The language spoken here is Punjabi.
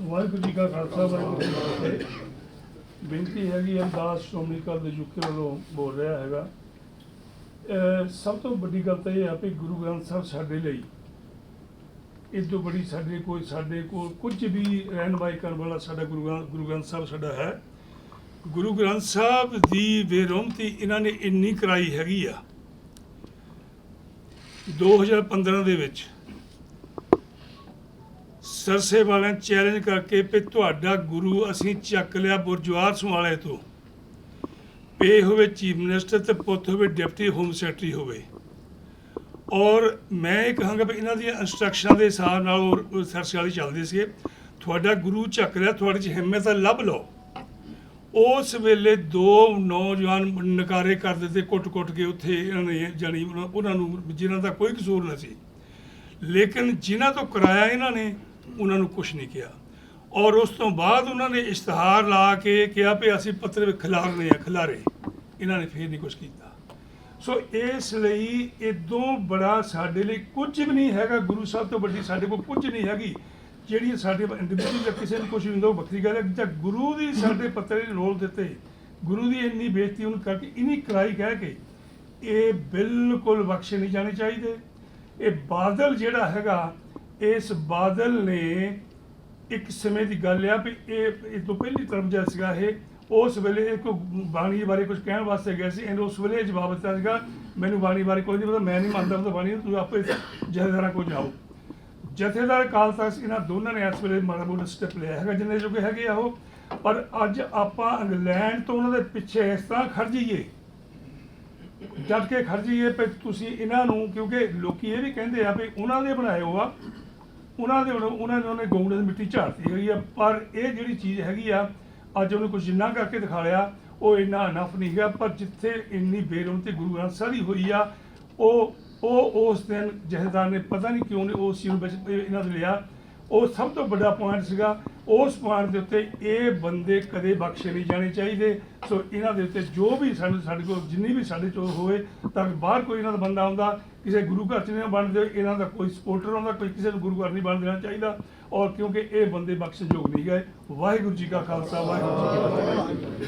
ਵਾਹਿਗੁਰੂ ਜੀ ਕਾ ਖਾਲਸਾ, ਵਾਹਿਗੁਰੂ ਜੀ ਕੀ ਫਤਿਹ। ਬੇਨਤੀ ਹੈਗੀ, ਅਰਦਾਸ ਸ਼੍ਰੋਮਣੀ ਅਕਾਲੀ ਦੇ ਯੂਕੇ ਵੱਲੋਂ ਬੋਲ ਰਿਹਾ ਹੈਗਾ। ਸਭ ਤੋਂ ਵੱਡੀ ਗੱਲ ਤਾਂ ਇਹ ਆ ਵੀ ਗੁਰੂ ਗ੍ਰੰਥ ਸਾਹਿਬ ਸਾਡੇ ਲਈ ਇਸ ਤੋਂ ਬੜੀ ਸਾਡੇ ਕੋਈ ਸਾਡੇ ਕੋਲ ਕੁਝ ਵੀ ਰਹਿਨਮਾਈ ਕਰਨ ਵਾਲਾ ਸਾਡਾ ਗੁਰੂ ਗ੍ਰੰਥ ਗੁਰੂ ਗ੍ਰੰਥ ਸਾਹਿਬ ਸਾਡਾ ਹੈ। ਗੁਰੂ ਗ੍ਰੰਥ ਸਾਹਿਬ ਦੀ ਬੇਰੋਮਤੀ ਇਹਨਾਂ ਨੇ ਇੰਨੀ ਕਰਾਈ ਹੈਗੀ ਆ। 2015 ਦੇ ਵਿੱਚ ਸਰਸੇ ਵਾਲਿਆਂ ਚੈਲੰਜ ਕਰਕੇ ਵੀ ਤੁਹਾਡਾ ਗੁਰੂ ਅਸੀਂ ਚੱਕ ਲਿਆ ਬੁਰਜਵਾਰ ਵਾਲੇ ਤੋਂ। ਪੇ ਹੋਵੇ ਚੀਫ ਮਿਨਿਸਟਰ ਤੇ ਪੁੱਤ ਹੋਵੇ ਡਿਪਟੀ ਹੋਮ ਸੈਕਟਰੀ ਹੋਵੇ। ਔਰ ਮੈਂ ਇਹ ਕਹਾਂਗਾ ਵੀ ਇਹਨਾਂ ਦੀਆਂ ਇੰਸਟਰਕਸ਼ਨਾਂ ਦੇ ਹਿਸਾਬ ਨਾਲ ਉਹ- ਸਰਸੇ ਵਾਲੀ ਚੱਲਦੇ ਸੀਗੇ ਤੁਹਾਡਾ ਗੁਰੂ ਚੱਕ ਲਿਆ, ਤੁਹਾਡੇ 'ਚ ਹਿੰਮਤ ਲੱਭ ਲਓ। ਉਸ ਵੇਲੇ ਦੋ ਨੌਜਵਾਨ ਨਕਾਰੇ ਕਰ ਦਿੱਤੇ, ਕੁੱਟ-ਕੁੱਟ ਕੇ ਉੱਥੇ ਇਹਨਾਂ ਨੇ ਜਾਣੀ ਉਹਨਾਂ ਉਹਨਾਂ ਨੂੰ ਜਿਨ੍ਹਾਂ ਦਾ ਕੋਈ ਕਸੂਰ ਨਹੀਂ ਸੀ। ਲੇਕਿਨ ਜਿਨ੍ਹਾਂ ਤੋਂ ਕਰਾਇਆ ਇਹਨਾਂ ਨੇ ਉਹਨਾਂ ਨੂੰ ਕੁਝ ਨਹੀਂ ਕਿਹਾ। ਔਰ ਉਸ ਤੋਂ ਬਾਅਦ ਉਹਨਾਂ ਨੇ ਇਸ਼ਤਿਹਾਰ ਲਾ ਕੇ ਕਿਹਾ ਵੀ ਅਸੀਂ ਪੱਤਰ ਖਿਲਾਰਨੇ ਆ, ਖਿਲਾਰੇ। ਇਹਨਾਂ ਨੇ ਫੇਰ ਨਹੀਂ ਕੁਝ ਕੀਤਾ। ਸੋ ਇਸ ਲਈ ਇਦੋਂ ਬੜਾ ਸਾਡੇ ਲਈ ਕੁਝ ਵੀ ਨਹੀਂ ਹੈਗਾ। ਗੁਰੂ ਸਾਹਿਬ ਤੋਂ ਵੱਡੀ ਸਾਡੇ ਕੋਲ ਕੁਝ ਨਹੀਂ ਹੈਗੀ। ਜਿਹੜੀ ਸਾਡੇ ਇੰਡੀਵਿਜੂਅਲ ਜਾਂ ਕਿਸੇ ਨੂੰ ਕੁਝ ਵੀ ਹੁੰਦਾ, ਉਹ ਵੱਖਰੀ ਗੱਲ ਹੈ। ਜਾਂ ਗੁਰੂ ਦੀ ਸਾਡੇ ਪੱਤਰੇ ਰੋਲ ਦਿੱਤੇ। ਗੁਰੂ ਦੀ ਇੰਨੀ ਬੇਇੱਜ਼ਤੀ ਉਹਨੂੰ ਕਰਕੇ ਇਨੀ ਕਰਾਈ ਕਹਿ ਕੇ, ਇਹ ਬਿਲਕੁਲ ਬਖਸ਼ੇ ਨਹੀਂ ਜਾਣੇ ਚਾਹੀਦੇ। ਇਹ ਬਾਦਲ ਜਿਹੜਾ ਹੈਗਾ ਇਸ ਬਾਦਲ ਨੇ ਇੱਕ ਸਮੇਂ ਦੀ ਗੱਲ ਆ ਵੀ ਇਹ ਇਹ ਤੋਂ ਪਹਿਲੀ ਤਰਫ ਜਿਹਾ ਸੀਗਾ ਇਹ, ਉਸ ਵੇਲੇ ਇਹ ਕੋਈ ਬਾਣੀ ਬਾਰੇ ਕੁਝ ਕਹਿਣ ਵਾਸਤੇ ਗਿਆ ਸੀ, ਇਹਨੇ ਉਸ ਵੇਲੇ ਜਵਾਬ ਦਿੱਤਾ ਸੀਗਾ, ਮੈਨੂੰ ਬਾਣੀ ਬਾਰੇ ਕੋਈ ਨਹੀਂ ਪਤਾ, ਮੈਂ ਨਹੀਂ ਮੰਨਦਾ ਉਹ ਬਾਣੀ ਤੂੰ ਆਪੇ ਜਥੇਦਾਰਾਂ ਕੋਲ ਜਾਓ। ਜਥੇਦਾਰ ਕਾਲ ਤੱਕ ਇਹਨਾਂ ਦੋਨਾਂ ਨੇ ਇਸ ਵੇਲੇ ਮਾੜਾ ਮੋਟਾ ਸਟੈਪ ਲਿਆ ਹੈਗਾ, ਜਿੰਨੇ ਜੋਗੇ ਹੈਗੇ ਆ ਉਹ। ਪਰ ਅੱਜ ਆਪਾਂ ਇੰਗਲੈਂਡ ਤੋਂ ਉਹਨਾਂ ਦੇ ਪਿੱਛੇ ਇਸ ਤਰ੍ਹਾਂ ਖੜ ਜਾਈਏ। ਡਟ ਕੇ ਖਰਜੀਏ ਜਾਈਏ ਤੁਸੀਂ ਇਹਨਾਂ ਨੂੰ, ਕਿਉਂਕਿ ਲੋਕੀ ਇਹ ਵੀ ਕਹਿੰਦੇ ਆ ਵੀ ਉਹਨਾਂ ਦੇ ਬਣਾਏ ਹੋ ਉਹਨਾਂ ਦੇ ਵੱਲੋਂ- ਉਹਨਾਂ ਨੇ ਉਹਨੇ ਗਊਂਡੇ ਦੀ ਮਿੱਟੀ ਝਾੜਤੀ ਹੈਗੀ ਆ, ਪਰ ਇਹ ਜਿਹੜੀ ਚੀਜ਼ ਹੈਗੀ ਆ, ਅੱਜ ਉਹਨੂੰ ਕੁਝ ਜਿੰਨਾ ਕਰਕੇ ਦਿਖਾ ਲਿਆ, ਉਹ ਇੰਨਾ ਅਨਫ ਨਹੀਂ ਹੈਗਾ, ਪਰ ਜਿੱਥੇ ਇੰਨੀ ਬੇਰੁਮਤੀ ਗੁਰੂ ਗ੍ਰੰਥ ਸਾਹਿਬ ਦੀ ਹੋਈ ਆ, ਉਹ ਉਹ ਉਸ ਦਿਨ ਜਹੇਦਾਰ ਨੇ ਪਤਾ ਨਹੀਂ ਕਿਉਂ ਨੇ ਉਸ ਚੀਜ਼ ਨੂੰ ਵਿੱਚ ਇਹਨਾਂ ਦੇ ਲਿਆ। ਉਹ ਸਭ ਤੋਂ ਵੱਡਾ ਪੁਆਇੰਟ ਸੀਗਾ ਉਸ ਪੁਆਇੰਟ ਦੇ ਉੱਤੇ ਇਹ ਬੰਦੇ ਕਦੇ ਬਖਸ਼ੇ ਨਹੀਂ ਜਾਣੇ ਚਾਹੀਦੇ। ਸੋ ਇਹਨਾਂ ਦੇ ਉੱਤੇ ਜੋ ਵੀ ਸਾਨੂੰ ਸਾਡੇ ਕੋਲ ਜਿੰਨੀ ਵੀ ਸਾਡੇ ਚੋਂ ਹੋਵੇ, ਤਾਂ ਬਾਹਰ ਕੋਈ ਇਹਨਾਂ ਦਾ ਬੰਦਾ ਆਉਂਦਾ, ਕਿਸੇ ਗੁਰੂ ਘਰ ਚ ਨਹੀਂ ਬਣਦੇ, ਇਹਨਾਂ ਦਾ ਕੋਈ ਸਪੋਰਟਰ ਆਉਂਦਾ, ਕੋਈ ਕਿਸੇ ਨੂੰ ਗੁਰੂ ਘਰ ਨਹੀਂ ਬਣ ਦੇਣਾ ਚਾਹੀਦਾ। ਔਰ ਕਿਉਂਕਿ ਇਹ ਬੰਦੇ ਬਖਸ਼ਣਯੋਗ ਨਹੀਂ ਗਏ। ਵਾਹਿਗੁਰੂ ਜੀ ਕਾ ਖਾਲਸਾ, ਵਾਹਿਗੁਰੂ ਜੀ ਕੀ ਫਤਿਹ।